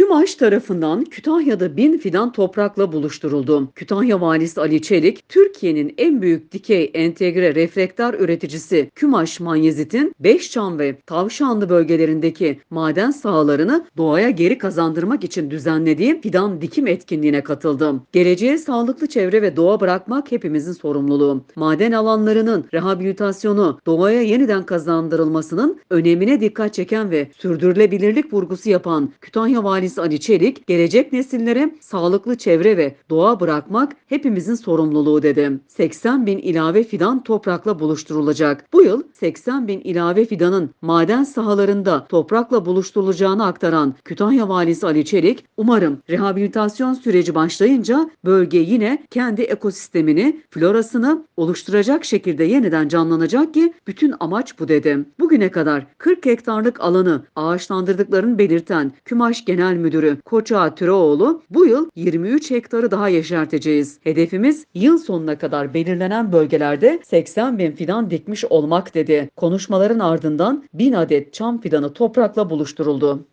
Kümaş tarafından Kütahya'da bin fidan toprakla buluşturuldu. Kütahya Valisi Ali Çelik, Türkiye'nin en büyük dikey entegre reflektör üreticisi Kümaş Manyezit'in Beşçam ve Tavşanlı bölgelerindeki maden sahalarını doğaya geri kazandırmak için düzenlediği fidan dikim etkinliğine katıldı. Geleceğe sağlıklı çevre ve doğa bırakmak hepimizin sorumluluğu. Maden alanlarının rehabilitasyonu, doğaya yeniden kazandırılmasının önemine dikkat çeken ve sürdürülebilirlik vurgusu yapan Kütahya Valisi Ali Çelik, gelecek nesillere sağlıklı çevre ve doğa bırakmak hepimizin sorumluluğu dedi. 80 bin ilave fidan toprakla buluşturulacak. Bu yıl 80 bin ilave fidanın maden sahalarında toprakla buluşturulacağını aktaran Kütahya Valisi Ali Çelik, umarım rehabilitasyon süreci başlayınca bölge yine kendi ekosistemini, florasını oluşturacak şekilde yeniden canlanacak ki bütün amaç bu dedi. Bugüne kadar 40 hektarlık alanı ağaçlandırdıklarını belirten Kümaş Genel Müdürü Koça Türeoğlu bu yıl 23 hektarı daha yeşerteceğiz. Hedefimiz yıl sonuna kadar belirlenen bölgelerde 80 bin fidan dikmiş olmak dedi. Konuşmaların ardından 1000 adet çam fidanı toprakla buluşturuldu.